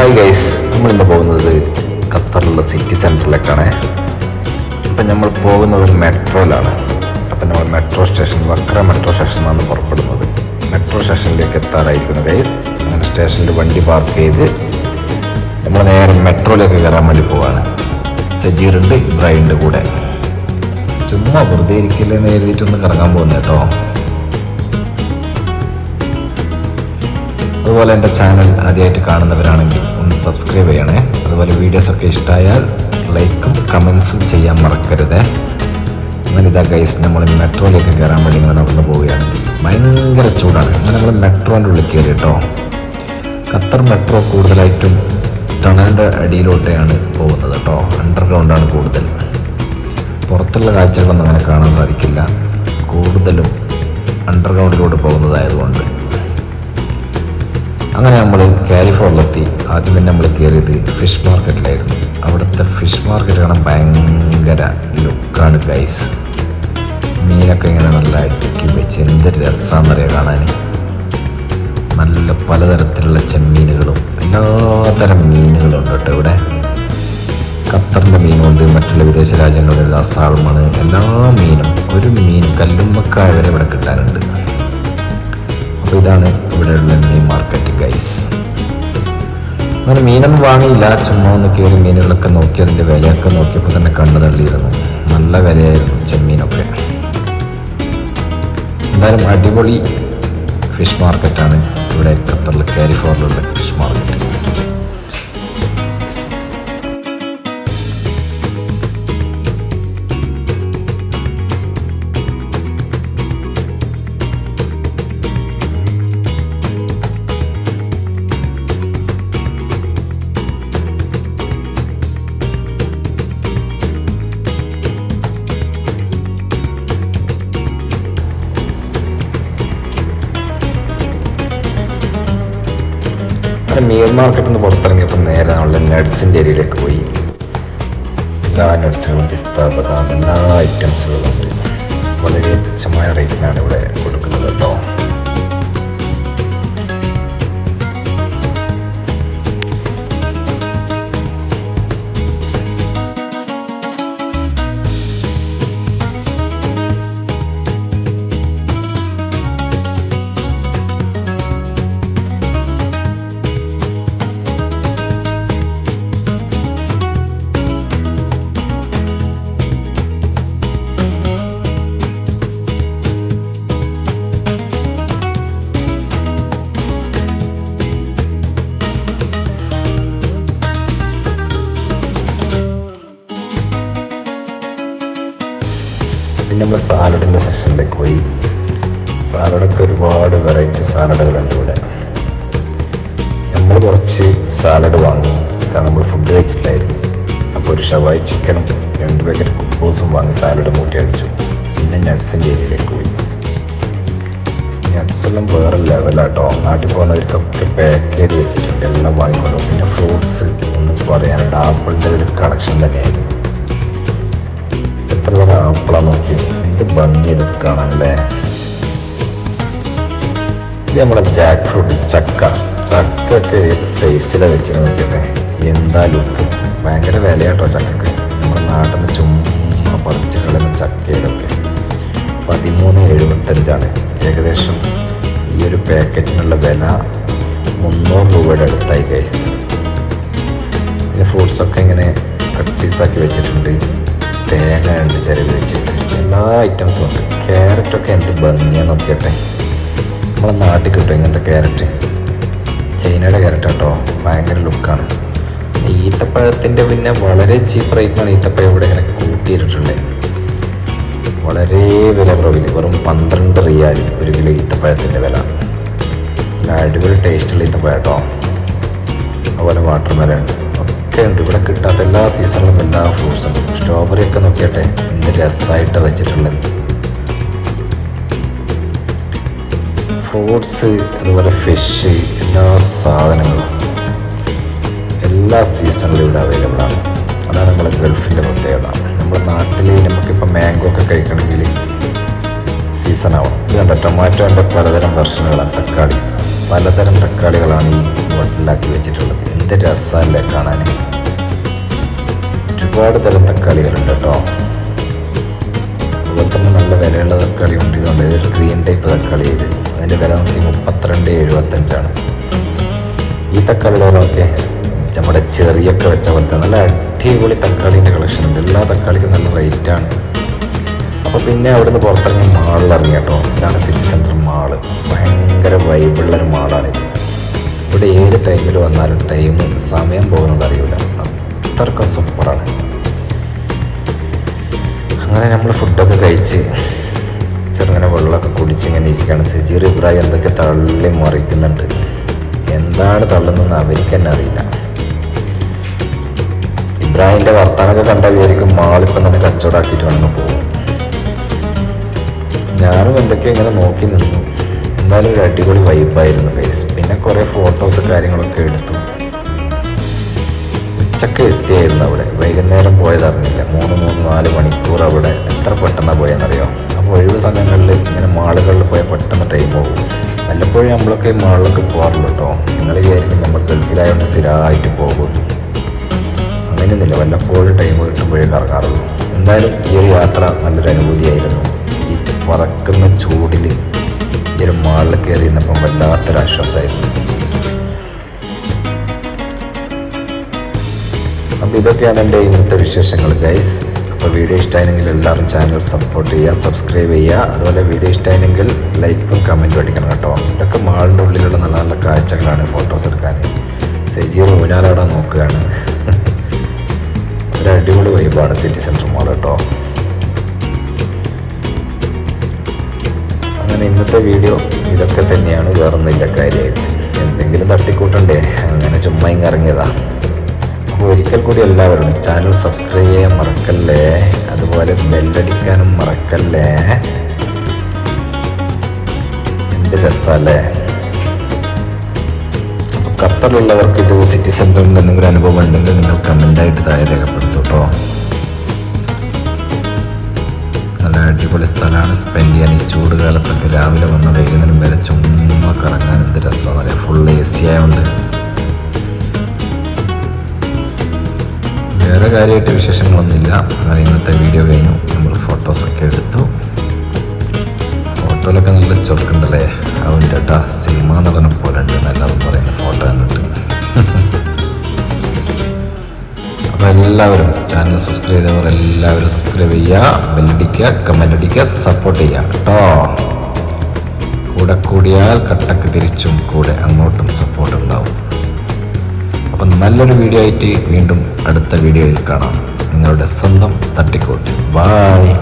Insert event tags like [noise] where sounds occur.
Hi guys നമ്മളിന്ന് പോകുന്നത് ഖത്തറിലുള്ള city സെന്ററിലേക്കാണ് അപ്പം നമ്മൾ പോകുന്നത് മെട്രോയിലാണ്. അപ്പം നമ്മൾ മെട്രോ സ്റ്റേഷൻ വക്ര മെട്രോ സ്റ്റേഷനാണ് പുറപ്പെടുന്നത്. മെട്രോ സ്റ്റേഷനിലേക്ക് എത്താറായിരിക്കുന്നു ഗൈസ് അങ്ങനെ സ്റ്റേഷനിൽ വണ്ടി പാർക്ക് ചെയ്ത് നമ്മൾ നേരെ മെട്രോയിലേക്ക് കയറാൻ വേണ്ടി പോവാണ്. സജീറുണ്ട് ഇബ്രാഹിമിന്റെ കൂടെ. ചുമ്മാ വെറുതെ ഇരിക്കില്ലെന്ന് എഴുതിയിട്ടൊന്ന് കറങ്ങാൻ പോകുന്നത് കേട്ടോ. അതുപോലെ എന്റെ ചാനൽ ആദ്യമായിട്ട് കാണുന്നവരാണെങ്കിൽ സബ്സ്ക്രൈബ് ചെയ്യണേ. അതുപോലെ വീഡിയോസൊക്കെ ഇഷ്ടമായാൽ ലൈക്കും കമൻസും ചെയ്യാൻ മറക്കരുത്. ഇതാ ഗൈസ് നമ്മൾ മെട്രോയിലേക്ക് കയറാൻ വേണ്ടി ഇങ്ങനെ നടന്നു പോവുകയാണ്. ഭയങ്കര ചൂടാണ്. അങ്ങനെ നമ്മൾ മെട്രോന്റെ ഉള്ളിൽ കയറി കേട്ടോ ഖത്തർ മെട്രോ കൂടുതലായിട്ടും ടണലിന്റെ അടിയിലോട്ടെയാണ് പോകുന്നത് കേട്ടോ. അണ്ടർഗ്രൗണ്ടാണ് കൂടുതൽ. പുറത്തുള്ള കാഴ്ചകളൊന്നും അങ്ങനെ കാണാൻ സാധിക്കില്ല. കൂടുതലും അണ്ടർഗ്രൗണ്ടിലോട്ട് പോകുന്നതായതുകൊണ്ട്. അങ്ങനെ നമ്മൾ കാലിഫോറിലെത്തി ആദ്യം തന്നെ നമ്മൾ കയറിയത് ഫിഷ് മാർക്കറ്റിലായിരുന്നു. അവിടുത്തെ ഫിഷ് മാർക്കറ്റ് കാണാൻ ഭയങ്കര ലുക്കാണ് ഗൈസ് മീനൊക്കെ ഇങ്ങനെ നല്ല അടുക്കി വെച്ച് എന്ത് രസമാണെന്നറിയാം കാണാൻ നല്ല പലതരത്തിലുള്ള ചെമ്മീനുകളും എല്ലാതരം മീനുകളും ഉണ്ട് കേട്ടോ ഇവിടെ. ഖത്തറിന്റെ മീനുണ്ട് മറ്റുള്ള വിദേശ രാജ്യങ്ങളുടെ സാൾമണ് എല്ലാ മീനും. ഒരു മീൻ കല്ലുമ്മക്കായ വരെ ഇവിടെ കിട്ടാനുണ്ട്. അപ്പോൾ ഇതാണ് ഇവിടെയുള്ള മീൻ മാർക്കറ്റ് ഗൈസ് അങ്ങനെ മീനൊന്നും വാങ്ങിയില്ല. ചുമ്മാ ഒന്ന് കയറി മീനുകളൊക്കെ നോക്കി അതിന്റെ വിലയൊക്കെ നോക്കിയപ്പോൾ തന്നെ കണ്ണു തള്ളിയിരുന്നു. നല്ല വിലയായിരുന്നു ചെമ്മീനൊക്കെ. എന്തായാലും അടിപൊളി ഫിഷ് മാർക്കറ്റാണ് ഇവിടെ ഖത്തറിൽ കാലിഫോർണിലുള്ള ഫിഷ് മാർക്കറ്റ് മീൻ മാർക്കറ്റിൽ നിന്ന് പുറത്തിറങ്ങിയപ്പോൾ നേരെ നമ്മൾ നട്സിന്റെ ഏരിയയിലേക്ക് പോയി. എല്ലാ നട്സുകളും ബദാം എല്ലാ ഐറ്റംസുകളും ഉണ്ട് വളരെ തുച്ഛമായ റേറ്റിനാണ് ഇവിടെ കൊടുക്കുന്നത് കേട്ടോ. പിന്നെ നമ്മൾ സാലഡിന്റെ സെക്ഷനിലേക്ക് പോയി. സാലഡൊക്കെ ഒരുപാട് വെറൈറ്റി സാലഡുകളുണ്ട് ഇവിടെ. നമ്മൾ കുറച്ച് സാലഡ് വാങ്ങി. കാരണം നമ്മൾ ഫുഡ് കഴിച്ചിട്ടില്ലായിരുന്നു. അപ്പോൾ ഒരു ഷവായി ചിക്കനും രണ്ട് പാക്കറ്റ് കുക്കോസും വാങ്ങി സാലഡ് മൂട്ടി അടിച്ചു. പിന്നെ നട്സിന്റെ ഏരിയയിലേക്ക് പോയി. നട്സ് എല്ലാം വേറെ ലെവലാട്ടോ നാട്ടിൽ പോകുന്നവർക്കൊക്കെ പാക്ക് ചെയ്ത് വെച്ചിട്ടുണ്ട്. എല്ലാം വാങ്ങിക്കൊണ്ടു. പിന്നെ ഫ്രൂട്ട്സ് ഒന്നും പറയാനുണ്ട് ആപ്പിളിന്റെ ഒരു കളക്ഷൻ തന്നെയായിരുന്നു. ആപ്പിളാ നോക്കി ഭംഗി ഇതൊക്കെ കാണാനല്ലേ ഇത് നമ്മുടെ ജാക്ക് ഫ്രൂട്ട് ചക്ക. ചക്ക ഒക്കെ ഏത് സൈസിലാണ് വെച്ചിട്ട് നോക്കിയല്ലേ എന്താ ലുക്ക്? ഭയങ്കര വിലയാട്ടോ ചക്കക്ക്. നമ്മുടെ നാട്ടിൽ നിന്ന് ചുമ്മാ പറിച്ച് കളയുന്ന ചക്കയിലൊക്കെ. പതിമൂന്ന് എഴുപത്തഞ്ചാണ്. ഏകദേശം ഈ ഒരു പാക്കറ്റിനുള്ള വില മുന്നൂറ് രൂപയുടെ അടുത്തായി ഗൈസ് ഫ്രൂട്ട്സൊക്കെ ഇങ്ങനെ കട്ടീസാക്കി വെച്ചിട്ടുണ്ട്. തേങ്ങ ഉണ്ട് ചിരവി വെച്ചിട്ട് എല്ലാ ഐറ്റംസും ഉണ്ട് ക്യാരറ്റൊക്കെ എന്ത് ഭംഗിയാ നോക്കിയട്ടെ. നമ്മളെ നാട്ടിൽ കിട്ടും ഇങ്ങനത്തെ ക്യാരറ്റ് ചൈനയുടെ ക്യാരറ്റ് കേട്ടോ ഭയങ്കര ലുക്കാണ് ഈത്തപ്പഴത്തിന്റെ പിന്നെ വളരെ ചീപ്പ് റേറ്റിനാണ് ഈത്തപ്പഴം ഇവിടെ ഇങ്ങനെ കൂട്ടിയിട്ടുണ്ട് വളരെ വില കുറവിൽ വെറും പന്ത്രണ്ട് റിയാൽ ഒരു കിലോ ഈത്തപ്പഴത്തിന്റെ വില. നല്ല അടിപൊളി ടേസ്റ്റുള്ള ഈത്തപ്പഴം കേട്ടോ അതുപോലെ വാട്ടർ മെലൺ ഉണ്ട് ഇവിടെ കിട്ടാത്ത എല്ലാ സീസണിലും എല്ലാ ഫ്രൂട്ട്സും സ്ട്രോബെറി ഒക്കെ നോക്കിയട്ടെ ഇന്ന് രസമായിട്ട് വെച്ചിട്ടുള്ളത്. ഫ്രൂട്ട്സ് അതുപോലെ ഫിഷ് എല്ലാ സാധനങ്ങളും എല്ലാ സീസണിലും ഇവിടെ അവൈലബിൾ ആണ്. അതാണ് നമ്മുടെ ഗൾഫിന്റെ പ്രത്യേകത. നമ്മുടെ നാട്ടിൽ നമുക്കിപ്പോൾ മാംഗോ ഒക്കെ കഴിക്കണമെങ്കിൽ സീസൺ ആവണം. ഇത് കണ്ട? ടൊമാറ്റോന്റെ പലതരം വെർഷനുകളാണ് തക്കാളി. പലതരം തക്കാളികളാണ് ഈ ബോട്ടിലാക്കി വെച്ചിട്ടുള്ളത്. എന്ത് രസമല്ലേ കാണാൻ ഒരുപാട് തരം തക്കാളികളുണ്ട് കേട്ടോ അതുപോലെ തന്നെ നല്ല വിലയുള്ള തക്കാളി ഉണ്ട് ഇതുകൊണ്ട് ഇതൊരു ഗ്രീൻ ടൈപ്പ് തക്കാളി. ഇത് അതിന്റെ വില നോക്കി മുപ്പത്തിരണ്ട് എഴുപത്തഞ്ചാണ് ഈ തക്കാളിയുടെ നോക്കിയേ നമ്മുടെ ചെറിയൊക്കെ വെച്ച പോലത്തെ നല്ല അടിപൊളി തക്കാളിന്റെ കളക്ഷൻ ഉണ്ട്. എല്ലാ തക്കാളിക്കും നല്ല റേറ്റാണ് അപ്പോൾ പിന്നെ അവിടുന്ന് പുറത്തിറങ്ങി ടൈമിൽ വന്നാലും ടൈം സമയം പോകുന്നത് അറിയില്ല അത്രക്കും സൂപ്പറാണ് അങ്ങനെ നമ്മൾ ഫുഡൊക്കെ കഴിച്ച് ചെറുങ്ങനെ വെള്ളമൊക്കെ കുടിച്ച് ഇങ്ങനെ ഇരിക്കുകയാണ് സജീർ ഇബ്രാഹിം എന്തൊക്കെ തള്ളി മറിക്കുന്നുണ്ട്. എന്താണ് തള്ളുന്നതെന്ന് അവർക്ക് തന്നെ അറിയില്ല. ഇബ്രാഹിമിന്റെ വർത്താനൊക്കെ കണ്ട വിചാരിക്കും മാളിപ്പം തന്നെ കച്ചവടാക്കിയിട്ട് വേണമെന്ന് പോകും. ഞാനും എന്തൊക്കെയോ ഇങ്ങനെ നോക്കി നിന്നു. എന്നാലും ഒരു അടിപൊളി വൈബായിരുന്നു ഗൈസ് പിന്നെ കുറേ ഫോട്ടോസ് കാര്യങ്ങളൊക്കെ എടുത്തു. ഉച്ചയ്ക്ക് എത്തിയായിരുന്നു അവിടെ. വൈകുന്നേരം പോയതറിഞ്ഞില്ല മൂന്ന് മൂന്ന് നാല് മണിക്കൂർ അവിടെ. എത്ര പെട്ടെന്നാണ് പോയെന്നറിയോ? അപ്പോൾ ഒഴിവ് സമയങ്ങളിൽ ഇങ്ങനെ മാളുകളിൽ പോയാൽ പെട്ടെന്ന് ടൈം പോകും വല്ലപ്പോഴും നമ്മളൊക്കെ മാളിലൊക്കെ പോകാറുള്ളൂ കേട്ടോ നിങ്ങൾ വിചാരിക്കും നമ്മൾ ഗൾഫിലായതുകൊണ്ട് സ്ഥിരമായിട്ട് പോകും. അങ്ങനെയൊന്നുമില്ല. വല്ലപ്പോഴും ടൈം കിട്ടുമ്പോഴേ കറങ്ങാറുള്ളൂ. എന്തായാലും ഈ ഒരു യാത്ര നല്ലൊരു അനുഭൂതിയായിരുന്നു. ഈ പറക്കുന്ന ചൂടിൽ മാളിൽ കയറി നിന്നപ്പം വല്ലാത്തൊരാശ്വാസമായിരുന്നു. അപ്പം ഇതൊക്കെയാണ് എന്റെ ഇന്നത്തെ വിശേഷങ്ങൾ ഗൈസ് അപ്പോൾ വീഡിയോ ഇഷ്ടമായെങ്കിൽ എല്ലാവരും ചാനൽ സപ്പോർട്ട് ചെയ്യുക സബ്സ്ക്രൈബ് ചെയ്യുക. അതുപോലെ വീഡിയോ ഇഷ്ടമായെങ്കിൽ ലൈക്കും കമന്റും അടിക്കണം കേട്ടോ. ഇതൊക്കെ മാളിന്റെ ഉള്ളിലുള്ള നല്ല നല്ല കാഴ്ചകളാണ് ഫോട്ടോസ് എടുക്കാൻ. സെജീർ ഊഞ്ഞാലവിടെ നോക്കുകയാണ്. [laughs] ഒരു അടിപൊളി വൈബാണ് സിറ്റി സെന്റർ മാൾ കേട്ടോ. അങ്ങനെ ഇന്നത്തെ വീഡിയോ ഇതൊക്കെ തന്നെയാണ് വേറൊന്നുമില്ല കാര്യമായിട്ട്. എന്തെങ്കിലും തട്ടിക്കൂട്ടണ്ടേ. അങ്ങനെ ചുമ്മാ ഇങ്ങിറങ്ങിയതാ അപ്പോൾ ഒരിക്കൽ കൂടി എല്ലാവരും ചാനൽ സബ്സ്ക്രൈബ് ചെയ്യാൻ മറക്കല്ലേ? അതുപോലെ ബെല്ലടിക്കാനും മറക്കല്ലേ? എന്ത് രസമല്ലേ ഖത്തറിലുള്ളവർക്ക് ഇത് സിറ്റി സെന്ററിന്റെ എന്തെങ്കിലും അനുഭവം ഉണ്ടെങ്കിൽ നിങ്ങൾ കമന്റായിട്ട് താഴെ രേഖപ്പെടുത്തും അടിപൊളി സ്ഥലമാണ്. സ്പെൻഡ് ചെയ്യാൻ ഈ ചൂട് കാലത്തൊക്കെ രാവിലെ വന്ന വൈകുന്നേരം വരെ ചുമ്മാ കറങ്ങാൻ എന്ത് രസമാണ് അറിയാം ഫുൾ എ സി ആയതുകൊണ്ട് വേറെ കാര്യമായിട്ട് വിശേഷങ്ങളൊന്നുമില്ല. അങ്ങനെ ഇന്നത്തെ വീഡിയോ കഴിഞ്ഞു. നമ്മൾ ഫോട്ടോസൊക്കെ എടുത്തു. ഫോട്ടോയിലൊക്കെ നല്ല ചൊറുക്കുണ്ടല്ലേ? അവന്റെ ഏട്ടാ സിനിമ നടനെ പോലെ ഉണ്ട് നല്ലതെന്ന് പറയുന്ന ഫോട്ടോ കണ്ടിട്ട്. [laughs] അപ്പം എല്ലാവരും ചാനൽ സബ്സ്ക്രൈബ് ചെയ്തവർ എല്ലാവരും സബ്സ്ക്രൈബ് ചെയ്യുക ബെല്ലടിക്കുക കമന്റ് അടിക്കുക സപ്പോർട്ട് ചെയ്യുക കേട്ടോ കൂടെ കൂടിയാൽ കട്ടക്ക് തിരിച്ചും കൂടെ അങ്ങോട്ടും സപ്പോർട്ട് ഉണ്ടാവും. അപ്പം നല്ലൊരു വീഡിയോ ആയിട്ട് വീണ്ടും അടുത്ത വീഡിയോയിൽ കാണാം. നിങ്ങളുടെ സ്വന്തം തട്ടിക്കോട്ട്. ബായ്